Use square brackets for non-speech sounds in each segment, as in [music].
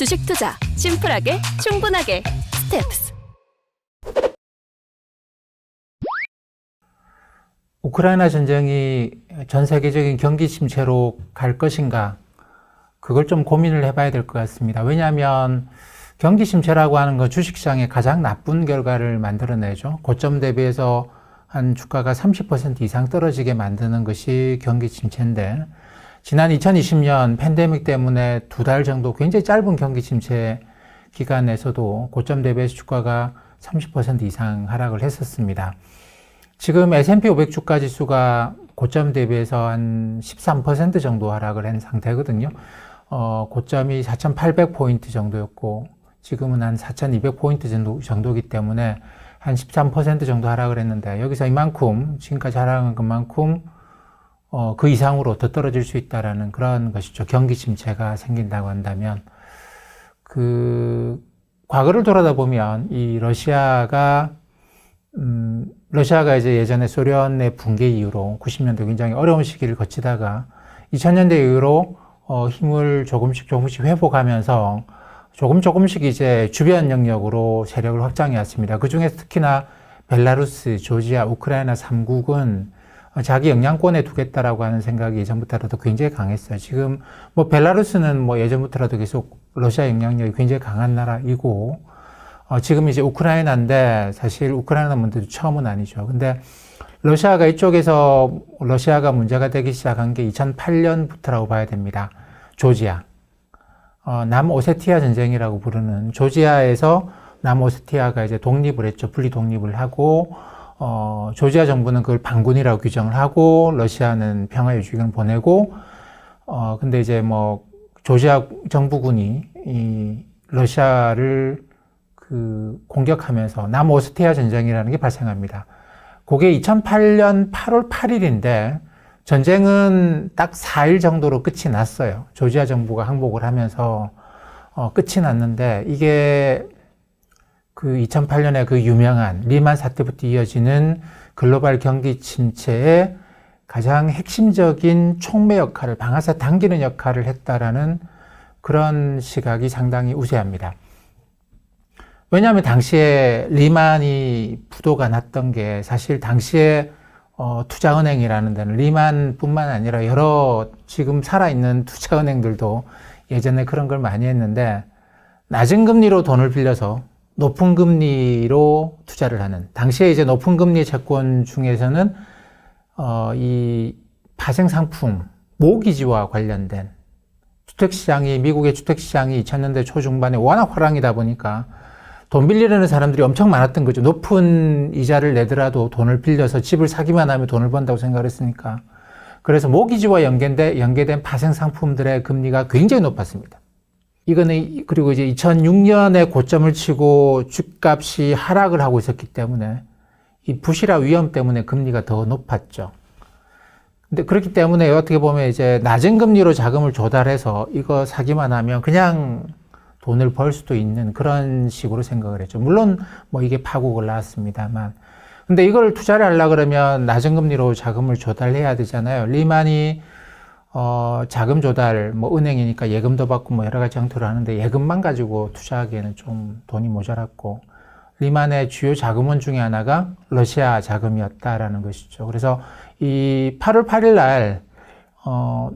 주식 투자 심플하게 충분하게 스텝스. 우크라이나 전쟁이 전 세계적인 경기 침체로 갈 것인가? 그걸 좀 고민을 해봐야 될 것 같습니다. 왜냐하면 경기 침체라고 하는 건 주식시장에 가장 나쁜 결과를 만들어내죠. 고점 대비해서 한 주가가 30% 이상 떨어지게 만드는 것이 경기 침체인데, 지난 2020년 팬데믹 때문에 두 달 정도 굉장히 짧은 경기 침체 기간에서도 고점 대비해서 주가가 30% 이상 하락을 했었습니다. 지금 S&P 500 주가 지수가 고점 대비해서 한 13% 정도 하락을 한 상태거든요. 어, 고점이 4,800포인트 정도였고, 지금은 한 4,200포인트 정도, 정도기 때문에 한 13% 정도 하락을 했는데, 여기서 이만큼, 지금까지 하락한 것만큼, 어, 그 이상으로 더 떨어질 수 있다라는 그런 것이죠. 경기 침체가 생긴다고 한다면. 그, 과거를 돌아다 보면, 이 러시아가 음, 러시아가 이제 예전에 소련의 붕괴 이후로 90년대 굉장히 어려운 시기를 거치다가 2000년대 이후로 어, 힘을 조금씩 조금씩 회복하면서 조금 조금씩 이제 주변 영역으로 세력을 확장해 왔습니다. 그 중에 특히나 벨라루스, 조지아, 우크라이나 3국은 자기 영향권에 두겠다라고 하는 생각이 예전부터라도 굉장히 강했어요. 지금 뭐 벨라루스는 뭐 예전부터라도 계속 러시아 영향력이 굉장히 강한 나라이고 어, 지금 이제 우크라이나인데 사실 우크라이나 문제도 처음은 아니죠. 근데 러시아가 이쪽에서 러시아가 문제가 되기 시작한 게 2008년부터라고 봐야 됩니다. 조지아. 어, 남오세티아 전쟁이라고 부르는 조지아에서 남오세티아가 이제 독립을 했죠. 분리 독립을 하고 어, 조지아 정부는 그걸 반군이라고 규정을 하고 러시아는 평화 유지군을 보내고 어, 근데 이제 뭐 조지아 정부군이 이 러시아를 그 공격하면서 남오스티아 전쟁이라는 게 발생합니다. 그게 2008년 8월 8일인데 전쟁은 딱 4일 정도로 끝이 났어요. 조지아 정부가 항복을 하면서 어, 끝이 났는데 이게 그 2008년에 그 유명한 리만 사태부터 이어지는 글로벌 경기 침체의 가장 핵심적인 촉매 역할을 방아쇠 당기는 역할을 했다라는 그런 시각이 상당히 우세합니다. 왜냐하면 당시에 리만이 부도가 났던 게 사실 당시에 어, 투자은행이라는 데는 리만뿐만 아니라 여러 지금 살아있는 투자은행들도 예전에 그런 걸 많이 했는데 낮은 금리로 돈을 빌려서 높은 금리로 투자를 하는 당시에 이제 높은 금리 채권 중에서는 어, 이 파생 상품 모기지와 관련된 주택 시장이 미국의 주택 시장이 2000년대 초중반에 워낙 화랑이다 보니까 돈 빌리려는 사람들이 엄청 많았던 거죠. 높은 이자를 내더라도 돈을 빌려서 집을 사기만 하면 돈을 번다고 생각을 했으니까. 그래서 모기지와 연계된, 연계된 파생 상품들의 금리가 굉장히 높았습니다. 이거는, 그리고 이제 2006년에 고점을 치고 집값이 하락을 하고 있었기 때문에 이 부실화 위험 때문에 금리가 더 높았죠. 근데 그렇기 때문에 어떻게 보면 이제 낮은 금리로 자금을 조달해서 이거 사기만 하면 그냥 돈을 벌 수도 있는 그런 식으로 생각을 했죠. 물론 뭐 이게 파국을 낳았습니다만. 근데 이걸 투자를 하려 그러면 낮은 금리로 자금을 조달해야 되잖아요. 리만이 어, 자금 조달, 뭐, 은행이니까 예금도 받고 뭐 여러 가지 형태로 하는데 예금만 가지고 투자하기에는 좀 돈이 모자랐고, 리만의 주요 자금원 중에 하나가 러시아 자금이었다라는 것이죠. 그래서 이 8월 8일 날, 어,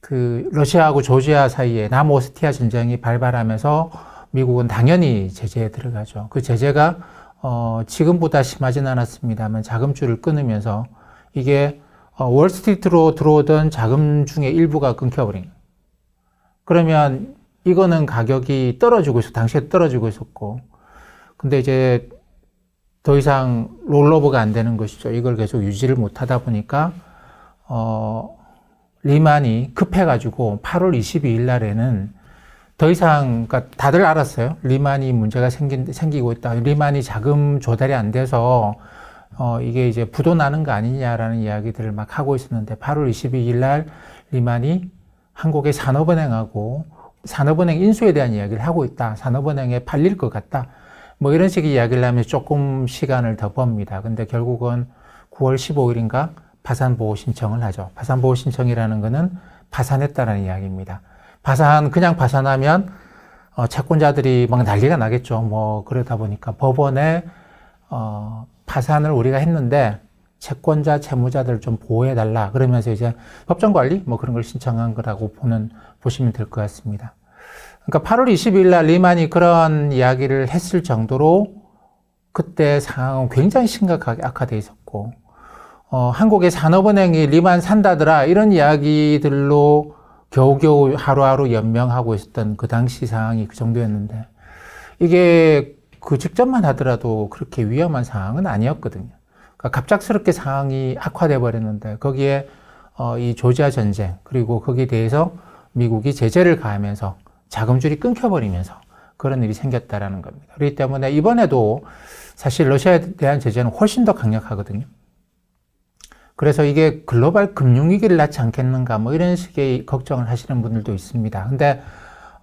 그 러시아하고 조지아 사이에 남오스티아 전쟁이 발발하면서 미국은 당연히 제재에 들어가죠. 그 제재가 어, 지금보다 심하진 않았습니다만 자금줄을 끊으면서 이게 어, 월스트리트로 들어오던 자금 중에 일부가 끊겨버린. 그러면 이거는 가격이 떨어지고 있어. 당시에 떨어지고 있었고. 근데 이제 더 이상 롤러버가 안 되는 것이죠. 이걸 계속 유지를 못 하다 보니까, 어, 리만이 급해가지고 8월 22일 날에는 더 이상, 그러니까 다들 알았어요. 리만이 문제가 생긴, 생기고 있다. 리만이 자금 조달이 안 돼서, 어, 이게 이제 부도 나는 거 아니냐라는 이야기들을 막 하고 있었는데, 8월 22일 날 리만이 한국의 산업은행하고 산업은행 인수에 대한 이야기를 하고 있다. 산업은행에 팔릴 것 같다. 뭐 이런 식의 이야기를 하면 조금 시간을 더 봅니다. 근데 결국은 9월 15일인가 파산보호 신청을 하죠. 파산보호 신청이라는 것은 파산했다는 이야기입니다. 파산, 그냥 파산하면 어, 채권자들이 막 난리가 나겠죠. 뭐 그러다 보니까 법원에 어, 파산을 우리가 했는데 채권자, 채무자들 좀 보호해 달라 그러면서 이제 법정 관리 뭐 그런 걸 신청한 거라고 보는 보시면 될 것 같습니다. 그러니까 8월 20일 날 리만이 그런 이야기를 했을 정도로 그때 상황은 굉장히 심각하게 악화돼 있었고 어, 한국의 산업은행이 리만 산다더라 이런 이야기들로 겨우겨우 하루하루 연명하고 있었던 그 당시 상황이 그 정도였는데 이게 그 직전만 하더라도 그렇게 위험한 상황은 아니었거든요. 그러니까 갑작스럽게 상황이 악화돼 버렸는데 거기에 어, 이 조지아 전쟁 그리고 거기에 대해서 미국이 제재를 가하면서 자금줄이 끊겨버리면서 그런 일이 생겼다라는 겁니다. 그렇기 때문에 이번에도 사실 러시아에 대한 제재는 훨씬 더 강력하거든요. 그래서 이게 글로벌 금융위기를 낳지 않겠는가 뭐 이런 식의 걱정을 하시는 분들도 있습니다. 근데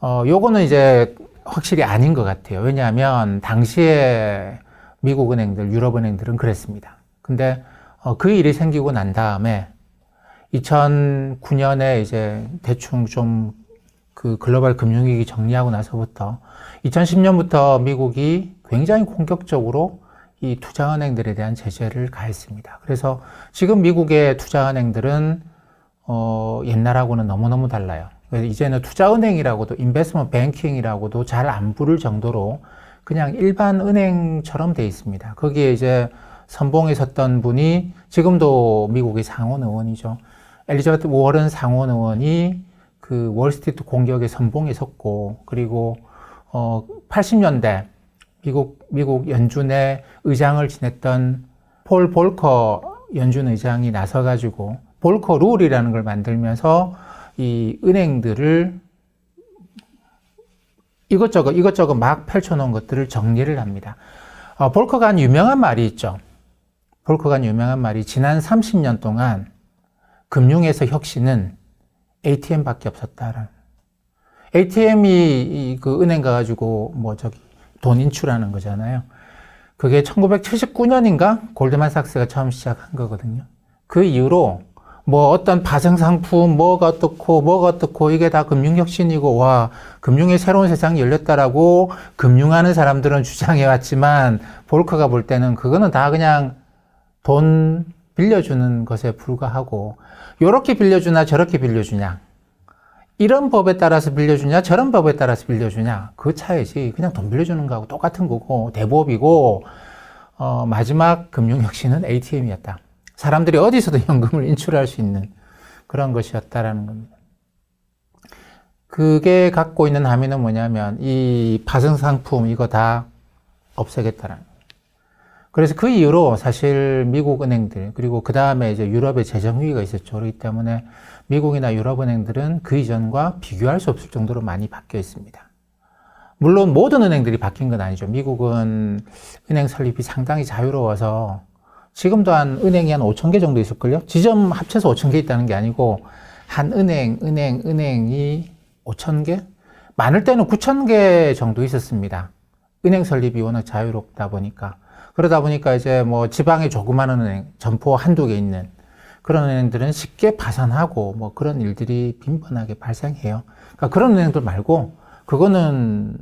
어 요거는 이제 확실히 아닌 것 같아요. 왜냐하면 당시에 미국 은행들, 유럽 은행들은 그랬습니다. 근데 어, 그 일이 생기고 난 다음에 2009년에 이제 대충 좀 그 글로벌 금융위기 정리하고 나서부터 2010년부터 미국이 굉장히 공격적으로 이 투자은행들에 대한 제재를 가했습니다. 그래서 지금 미국의 투자은행들은 어, 옛날하고는 너무너무 달라요. 이제는 투자은행이라고도 인베스먼트 뱅킹이라고도 잘 안 부를 정도로 그냥 일반 은행처럼 돼 있습니다. 거기에 이제 선봉에 섰던 분이 지금도 미국의 상원 의원이죠. 엘리자베트 워런 상원 의원이 그 월스트리트 공격의 선봉에 섰고 그리고 어 80년대 미국 미국 연준의 의장을 지냈던 폴 볼커 연준 의장이 나서 가지고 볼커 룰이라는 걸 만들면서 이 은행들을 이것저것 이것저것 막 펼쳐놓은 것들을 정리를 합니다. 어, 볼커가 한 유명한 말이 있죠. 볼커가 한 유명한 말이 지난 30년 동안 금융에서 혁신은 ATM밖에 없었다라는. ATM이 그 은행 가가지고 뭐 저기 돈 인출하는 거잖아요. 그게 1979년인가 골드만삭스가 처음 시작한 거거든요. 그 이후로 뭐 어떤 파생 상품 뭐가 어떻고 뭐가 어떻고 이게 다 금융혁신이고 와 금융의 새로운 세상이 열렸다라고 금융하는 사람들은 주장해 왔지만 볼커가 볼 때는 그거는 다 그냥 돈 빌려주는 것에 불과하고 요렇게 빌려주나 저렇게 빌려주냐? 이런 법에 따라서 빌려주냐? 저런 법에 따라서 빌려주냐? 그 차이지. 그냥 돈 빌려주는 거하고 똑같은 거고 대법이고 어, 마지막 금융혁신은 ATM이었다. 사람들이 어디서도 [laughs] 현금을 인출할 수 있는 그런 것이었다라는 겁니다. 그게 갖고 있는 함의는 뭐냐면 이 파생 상품 이거 다 없애겠다라는. 그래서 그 이후로 사실 미국 은행들 그리고 그 다음에 이제 유럽의 재정 위기가 있었죠. 그렇기 때문에 미국이나 유럽 은행들은 그 이전과 비교할 수 없을 정도로 많이 바뀌어 있습니다. 물론 모든 은행들이 바뀐 건 아니죠. 미국은 은행 설립이 상당히 자유로워서 지금도 한 은행이 한 5천 개 정도 있을걸요? 지점 합쳐서 5천 개 있다는 게 아니고 한 은행, 은행, 은행이 5천 개? 많을 때는 9천 개 정도 있었습니다. 은행 설립이 워낙 자유롭다 보니까. 그러다 보니까 이제 뭐 지방에 조그마한 은행, 점포 한두 개 있는 그런 은행들은 쉽게 파산하고 뭐 그런 일들이 빈번하게 발생해요. 그러니까 그런 은행들 말고 그거는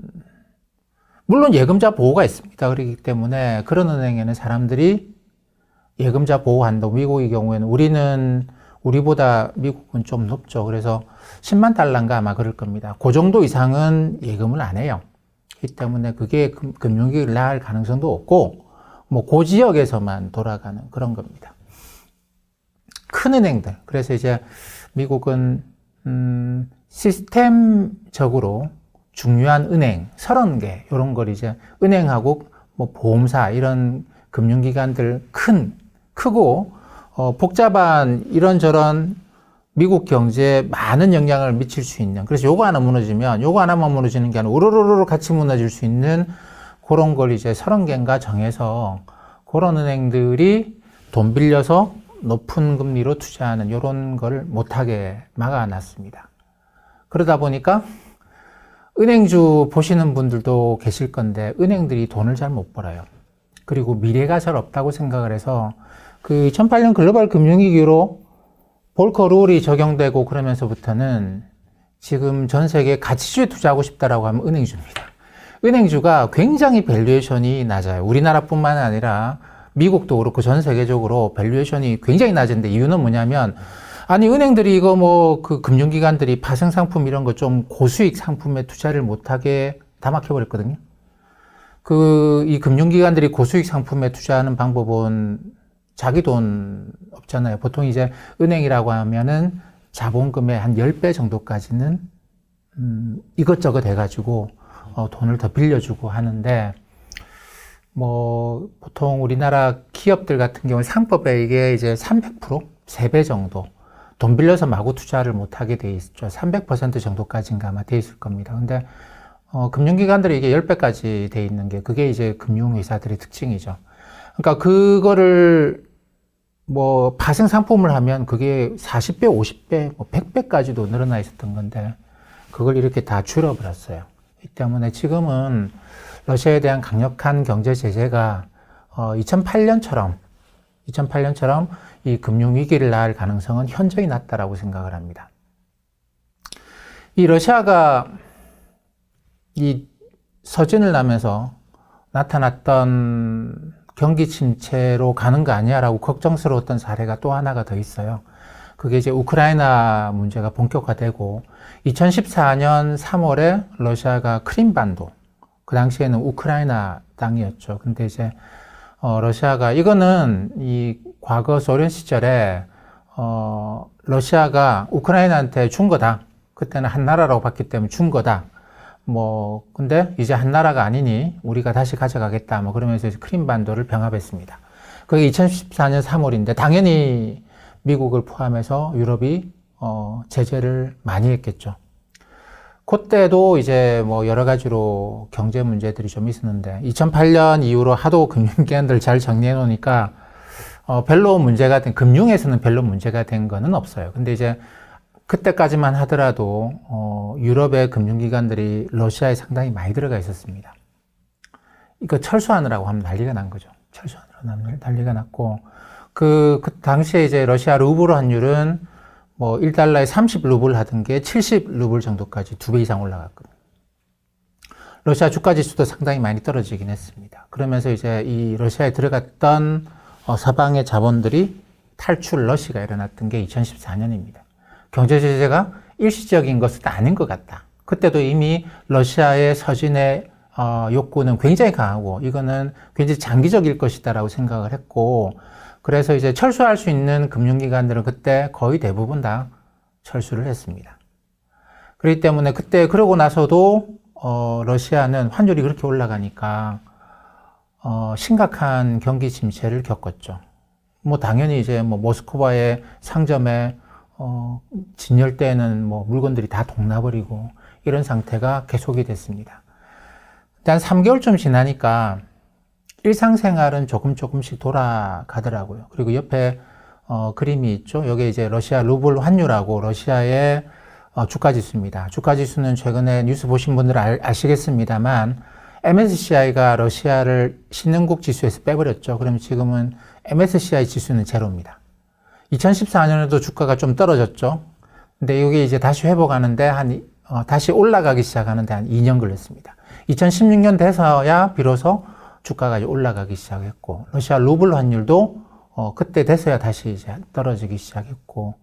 물론 예금자 보호가 있습니다. 그렇기 때문에 그런 은행에는 사람들이 예금자 보호한다고 미국의 경우에는 우리는 우리보다 미국은 좀 높죠. 그래서 10만 달러인가 아마 그럴 겁니다. 그 정도 이상은 예금을 안 해요. 그렇기 때문에 그게 금- 금융위기를 낳을 가능성도 없고 뭐 그 지역에서만 돌아가는 그런 겁니다. 큰 은행들. 그래서 이제 미국은 음, 시스템적으로 중요한 은행 30개 이런 걸 이제 은행하고 뭐 보험사 이런 금융기관들 큰 크고 어, 복잡한 이런저런 미국 경제에 많은 영향을 미칠 수 있는 그래서 요거 하나 무너지면 요거 하나만 무너지는 게 아니라 우르르르 같이 무너질 수 있는 그런 걸 이제 30개인가 정해서 그런 은행들이 돈 빌려서 높은 금리로 투자하는 이런 걸 못하게 막아놨습니다. 그러다 보니까 은행주 보시는 분들도 계실 건데 은행들이 돈을 잘 못 벌어요. 그리고 미래가 잘 없다고 생각을 해서 그 2008년 글로벌 금융위기로 볼커 룰이 적용되고 그러면서부터는 지금 전 세계 가치주에 투자하고 싶다라고 하면 은행주입니다. 은행주가 굉장히 밸류에이션이 낮아요. 우리나라뿐만 아니라 미국도 그렇고 전 세계적으로 밸류에이션이 굉장히 낮은데 이유는 뭐냐면 아니 은행들이 이거 뭐 그 금융기관들이 파생 상품 이런 거 좀 고수익 상품에 투자를 못하게 다 막혀버렸거든요. 그 이 금융기관들이 고수익 상품에 투자하는 방법은 자기 돈 없잖아요. 보통 이제 은행이라고 하면은 자본금의 한 10배 정도까지는 음, 이것저것 해가지고 어, 돈을 더 빌려주고 하는데 뭐 보통 우리나라 기업들 같은 경우는 상법에 이게 이제 300% 3배 정도 돈 빌려서 마구 투자를 못 하게 돼 있죠. 300% 정도까지인가 아마 돼 있을 겁니다. 근데 어, 금융기관들이 이게 10배까지 돼 있는 게 그게 이제 금융회사들의 특징이죠. 그러니까 그거를 뭐 파생 상품을 하면 그게 40배, 50배, 뭐 100배까지도 늘어나 있었던 건데 그걸 이렇게 다 줄여버렸어요. 이 때문에 지금은 러시아에 대한 강력한 경제 제재가 어, 2008년처럼 2008년처럼 이 금융 위기를 낳을 가능성은 현저히 낮다라고 생각을 합니다. 이 러시아가 이 서진을 나면서 나타났던 경기 침체로 가는 거 아니야라고 걱정스러웠던 사례가 또 하나가 더 있어요. 그게 이제 우크라이나 문제가 본격화되고 2014년 3월에 러시아가 크림반도 그 당시에는 우크라이나 땅이었죠. 근데 이제 어, 러시아가 이거는 이 과거 소련 시절에 어, 러시아가 우크라이나한테 준 거다. 그때는 한 나라라고 봤기 때문에 준 거다. 뭐 근데 이제 한 나라가 아니니 우리가 다시 가져가겠다. 뭐 그러면서 크림반도를 병합했습니다. 그게 2014년 3월인데 당연히 미국을 포함해서 유럽이 어, 제재를 많이 했겠죠. 그때도 이제 뭐 여러 가지로 경제 문제들이 좀 있었는데 2008년 이후로 하도 금융기관들 잘 정리해 놓으니까 어, 별로 문제가 된 금융에서는 별로 문제가 된 거는 없어요. 근데 이제 그때까지만 하더라도 어, 유럽의 금융기관들이 러시아에 상당히 많이 들어가 있었습니다. 이거 철수하느라고 하면 난리가 난 거죠. 철수하느라고 난리가 났고 그, 그 당시에 이제 러시아 루블 환율은 뭐 1달러에 30루블 하던 게 70루블 정도까지 두 배 이상 올라갔거든요. 러시아 주가 지수도 상당히 많이 떨어지긴 했습니다. 그러면서 이제 이 러시아에 들어갔던 어, 서방의 자본들이 탈출 러시가 일어났던 게 2014년입니다. 경제 제재가 일시적인 것은 아닌 것 같다. 그때도 이미 러시아의 서진의 어, 욕구는 굉장히 강하고 이거는 굉장히 장기적일 것이다라고 생각을 했고 그래서 이제 철수할 수 있는 금융기관들은 그때 거의 대부분 다 철수를 했습니다. 그렇기 때문에 그때 그러고 나서도 어, 러시아는 환율이 그렇게 올라가니까 어, 심각한 경기 침체를 겪었죠. 뭐 당연히 이제 뭐 모스크바의 상점에 어, 진열 때는 뭐 물건들이 다 동나버리고 이런 상태가 계속이 됐습니다. 한 3개월쯤 지나니까 일상생활은 조금 조금씩 돌아가더라고요. 그리고 옆에 어, 그림이 있죠. 여기 이제 러시아 루블 환율하고 러시아의 어, 주가 지수입니다. 주가 지수는 최근에 뉴스 보신 분들은 알, 아시겠습니다만 MSCI가 러시아를 신흥국 지수에서 빼버렸죠. 그럼 지금은 MSCI 지수는 제로입니다. 2014년에도 주가가 좀 떨어졌죠. 근데 이게 이제 다시 회복하는데 한, 어, 다시 올라가기 시작하는데 한 2년 걸렸습니다. 2016년 돼서야 비로소 주가가 올라가기 시작했고, 러시아 루블 환율도 어, 그때 돼서야 다시 이제 떨어지기 시작했고,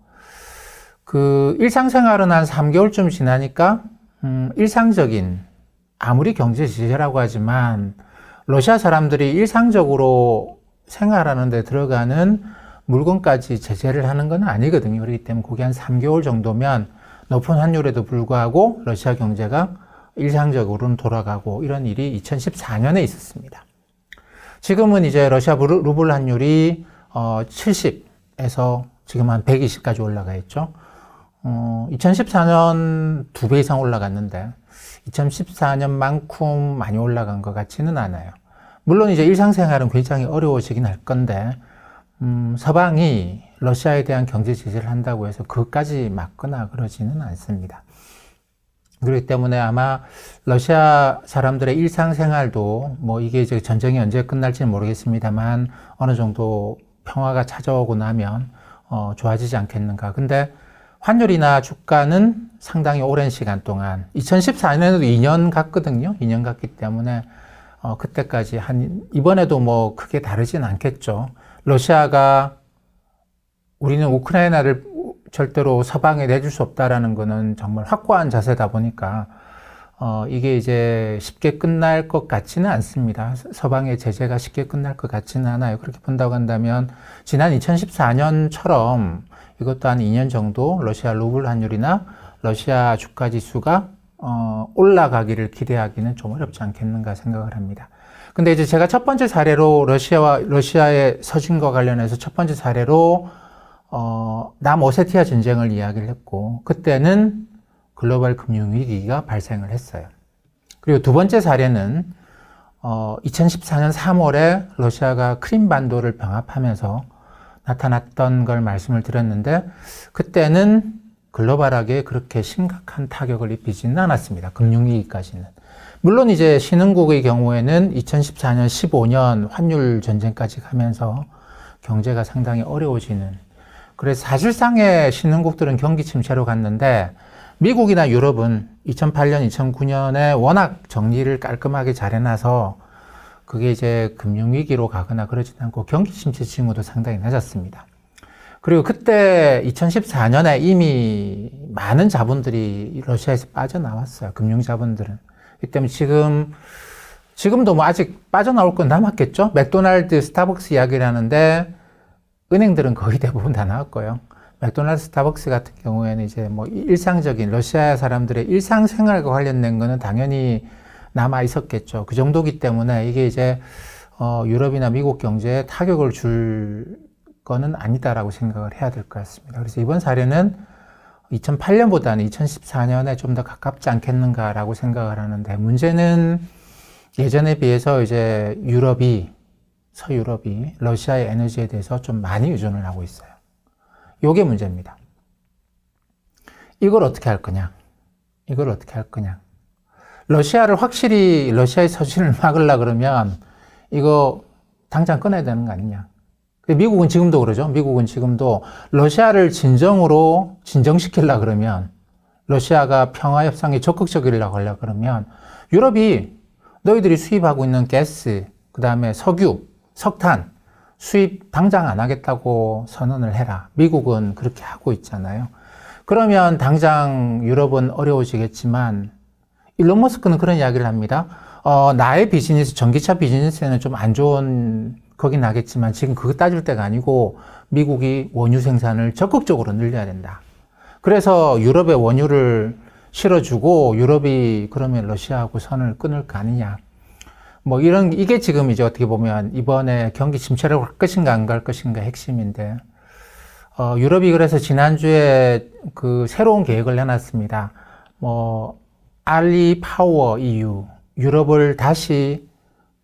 그 일상생활은 한 3개월쯤 지나니까, 음, 일상적인, 아무리 경제 지세라고 하지만, 러시아 사람들이 일상적으로 생활하는 데 들어가는 물건까지 제재를 하는 건 아니거든요. 그렇기 때문에 그게 한 3개월 정도면 높은 환율에도 불구하고 러시아 경제가 일상적으로는 돌아가고 이런 일이 2014년에 있었습니다. 지금은 이제 러시아 루블 환율이 어 70에서 지금 한 120까지 올라가 있죠. 어 2014년 두 배 이상 올라갔는데 2014년만큼 많이 올라간 것 같지는 않아요. 물론 이제 일상생활은 굉장히 어려워지긴 할 건데 음, 서방이 러시아에 대한 경제 제재를 한다고 해서 그것까지 막거나 그러지는 않습니다. 그렇기 때문에 아마 러시아 사람들의 일상생활도 뭐 이게 이제 전쟁이 언제 끝날지는 모르겠습니다만 어느 정도 평화가 찾아오고 나면 어, 좋아지지 않겠는가. 근데 환율이나 주가는 상당히 오랜 시간 동안 2014년에도 2년 갔거든요. 2년 갔기 때문에 어, 그때까지 한 이번에도 뭐 크게 다르진 않겠죠. 러시아가 우리는 우크라이나를 절대로 서방에 내줄 수 없다라는 거는 정말 확고한 자세다 보니까 어, 이게 이제 쉽게 끝날 것 같지는 않습니다. 서방의 제재가 쉽게 끝날 것 같지는 않아요. 그렇게 본다고 한다면 지난 2014년처럼 이것도 한 2년 정도 러시아 루블 환율이나 러시아 주가 지수가 어, 올라가기를 기대하기는 좀 어렵지 않겠는가 생각을 합니다. 근데 이제 제가 첫 번째 사례로 러시아와 러시아의 서진과 관련해서 첫 번째 사례로 어, 남오세티아 전쟁을 이야기를 했고 그때는 글로벌 금융 위기가 발생을 했어요. 그리고 두 번째 사례는 어, 2014년 3월에 러시아가 크림반도를 병합하면서 나타났던 걸 말씀을 드렸는데 그때는 글로벌하게 그렇게 심각한 타격을 입히지는 않았습니다. 금융위기까지는. 물론 이제 신흥국의 경우에는 2014년, 15년 환율 전쟁까지 가면서 경제가 상당히 어려워지는 그래서 사실상의 신흥국들은 경기 침체로 갔는데 미국이나 유럽은 2008년, 2009년에 워낙 정리를 깔끔하게 잘 해놔서 그게 이제 금융위기로 가거나 그러진 않고 경기 침체 징후도 상당히 낮았습니다. 그리고 그때 2014년에 이미 많은 자본들이 러시아에서 빠져나왔어요. 금융 자본들은. 이 때문에 지금, 지금도 뭐 아직 빠져나올 건 남았겠죠? 맥도날드, 스타벅스 이야기를 하는데 은행들은 거의 대부분 다 나왔고요. 맥도날드, 스타벅스 같은 경우에는 이제 뭐 일상적인 러시아 사람들의 일상생활과 관련된 거는 당연히 남아 있었겠죠. 그 정도기 때문에 이게 이제 어, 유럽이나 미국 경제에 타격을 줄 거는 아니다라고 생각을 해야 될 것 같습니다. 그래서 이번 사례는 2008년보다는 2014년에 좀 더 가깝지 않겠는가라고 생각을 하는데 문제는 예전에 비해서 이제 유럽이 서유럽이 러시아의 에너지에 대해서 좀 많이 의존을 하고 있어요. 요게 문제입니다. 이걸 어떻게 할 거냐? 이걸 어떻게 할 거냐? 러시아를 확실히 러시아의 서진을 [laughs] 막으려 그러면 이거 당장 끊어야 되는 거 아니냐? 미국은 지금도 그러죠. 미국은 지금도 러시아를 진정으로 진정시키려 그러면 러시아가 평화 협상에 적극적이려고 하려 그러면 유럽이 너희들이 수입하고 있는 가스, 그 다음에 석유, 석탄 수입 당장 안 하겠다고 선언을 해라. 미국은 그렇게 하고 있잖아요. 그러면 당장 유럽은 어려워지겠지만 일론 머스크는 그런 이야기를 합니다. 어, 나의 비즈니스, 전기차 비즈니스에는 좀 안 좋은 거긴 나겠지만 지금 그거 따질 때가 아니고 미국이 원유 생산을 적극적으로 늘려야 된다. 그래서 유럽에 원유를 실어주고 유럽이 그러면 러시아하고 선을 끊을 거 아니냐. 뭐 이런, 이게 지금 이제 어떻게 보면 이번에 경기 침체를 할 것인가 안 갈 것인가 핵심인데, 어, 유럽이 그래서 지난주에 그 새로운 계획을 해놨습니다. 뭐, 알리 파워 EU, 유럽을 다시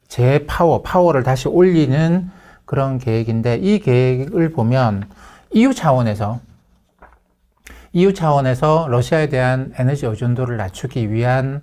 재파워, 파워를 다시 올리는 그런 계획인데, 이 계획을 보면 EU 차원에서 EU 차원에서 러시아에 대한 에너지 의존도를 낮추기 위한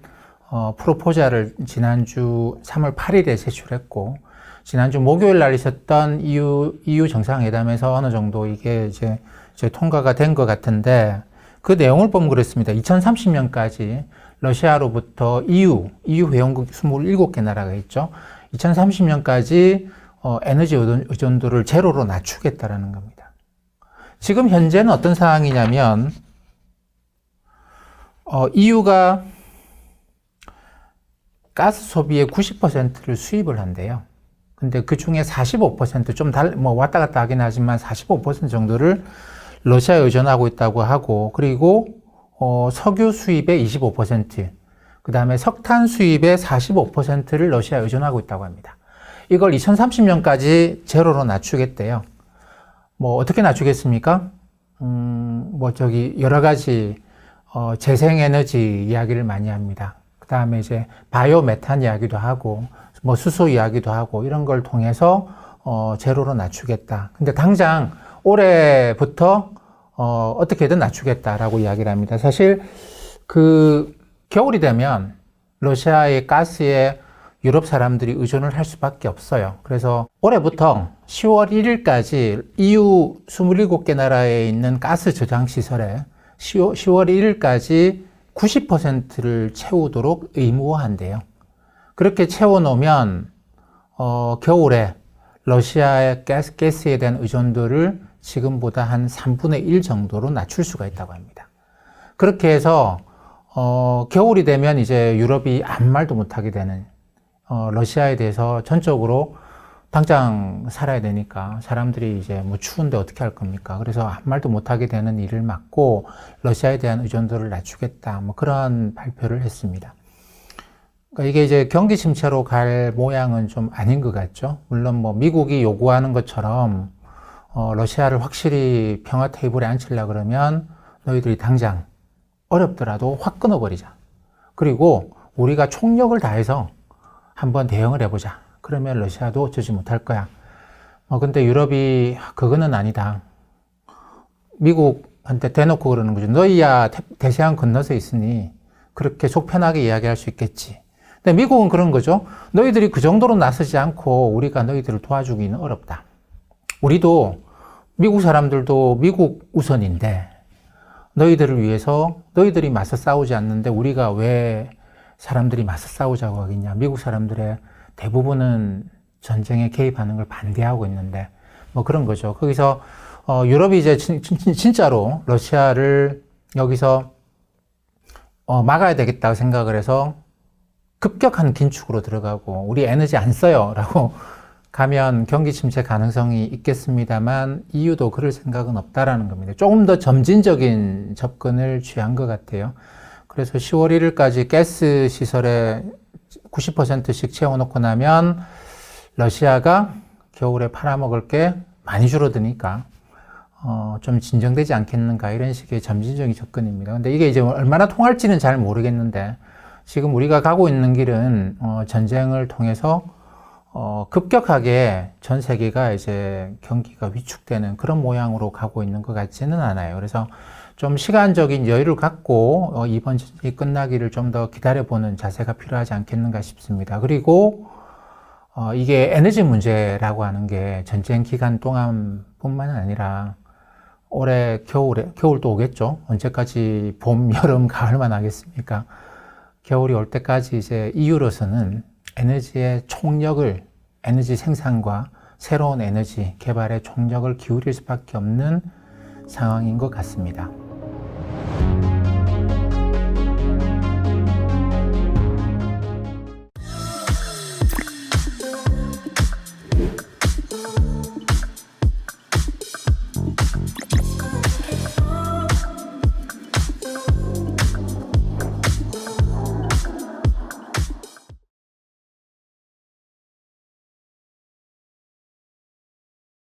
어, 프로포자를 지난주 3월 8일에 제출했고, 지난주 목요일 날 있었던 EU, EU 정상회담에서 어느 정도 이게 이제, 이제 통과가 된 것 같은데, 그 내용을 보면 그렇습니다. 2030년까지 러시아로부터 EU, EU 회원국 27개 나라가 있죠. 2030년까지 어, 에너지 의존도를 제로로 낮추겠다라는 겁니다. 지금 현재는 어떤 상황이냐면, 어, EU가 가스 소비의 90%를 수입을 한대요. 근데 그 중에 45%좀 달, 뭐 왔다 갔다 하긴 하지만 45% 정도를 러시아에 의존하고 있다고 하고, 그리고, 어, 석유 수입의 25%, 그 다음에 석탄 수입의 45%를 러시아에 의존하고 있다고 합니다. 이걸 2030년까지 제로로 낮추겠대요. 뭐, 어떻게 낮추겠습니까? 음, 뭐, 저기, 여러 가지, 어, 재생에너지 이야기를 많이 합니다. 그 다음에 이제 바이오 메탄 이야기도 하고, 뭐 수소 이야기도 하고, 이런 걸 통해서, 어, 제로로 낮추겠다. 근데 당장 올해부터, 어, 어떻게든 낮추겠다라고 이야기를 합니다. 사실, 그, 겨울이 되면 러시아의 가스에 유럽 사람들이 의존을 할 수밖에 없어요. 그래서 올해부터 10월 1일까지 EU 27개 나라에 있는 가스 저장 시설에 10월, 10월 1일까지 90%를 채우도록 의무화한대요. 그렇게 채워놓으면 어, 겨울에 러시아의 가스, 가스에 대한 의존도를 지금보다 한 3분의 1 정도로 낮출 수가 있다고 합니다. 그렇게 해서 어, 겨울이 되면 이제 유럽이 아무 말도 못하게 되는 어, 러시아에 대해서 전적으로 당장 살아야 되니까 사람들이 이제 뭐 추운데 어떻게 할 겁니까? 그래서 아무 말도 못하게 되는 일을 막고 러시아에 대한 의존도를 낮추겠다. 뭐 그런 발표를 했습니다. 그러니까 이게 이제 경기 침체로 갈 모양은 좀 아닌 것 같죠. 물론 뭐 미국이 요구하는 것처럼 어, 러시아를 확실히 평화 테이블에 앉히려 그러면 너희들이 당장 어렵더라도 확 끊어버리자. 그리고 우리가 총력을 다해서 한번 대응을 해보자. 그러면 러시아도 어쩌지 못할 거야. 어, 근데 유럽이 그거는 아니다. 미국한테 대놓고 그러는 거죠. 너희야 대- 대서양 건너서 있으니 그렇게 속 편하게 이야기할 수 있겠지. 근데 미국은 그런 거죠. 너희들이 그 정도로 나서지 않고 우리가 너희들을 도와주기는 어렵다. 우리도 미국 사람들도 미국 우선인데 너희들을 위해서 너희들이 맞서 싸우지 않는데 우리가 왜 사람들이 맞서 싸우자고 하겠냐. 미국 사람들의 대부분은 전쟁에 개입하는 걸 반대하고 있는데 뭐 그런 거죠. 거기서 어, 유럽이 이제 진, 진, 진짜로 러시아를 여기서 어, 막아야 되겠다고 생각을 해서 급격한 긴축으로 들어가고 우리 에너지 안 써요라고 가면 경기 침체 가능성이 있겠습니다만 EU도 그럴 생각은 없다라는 겁니다. 조금 더 점진적인 접근을 취한 것 같아요. 그래서 10월 1일까지 가스 시설에 90%씩 채워놓고 나면 러시아가 겨울에 팔아먹을 게 많이 줄어드니까 어, 좀 진정되지 않겠는가 이런 식의 점진적인 접근입니다. 근데 이게 이제 얼마나 통할지는 잘 모르겠는데 지금 우리가 가고 있는 길은 어, 전쟁을 통해서 어, 급격하게 전 세계가 이제 경기가 위축되는 그런 모양으로 가고 있는 것 같지는 않아요. 그래서 좀 시간적인 여유를 갖고 어, 이번 전쟁이 끝나기를 좀 더 기다려보는 자세가 필요하지 않겠는가 싶습니다. 그리고 어, 이게 에너지 문제라고 하는 게 전쟁 기간 동안뿐만 아니라 올해 겨울에 겨울도 오겠죠. 언제까지 봄, [laughs] 여름, 가을만 하겠습니까? 겨울이 올 때까지 이제 EU로서는 에너지의 총력을 에너지 생산과 새로운 에너지 개발에 총력을 기울일 수밖에 없는 상황인 것 같습니다.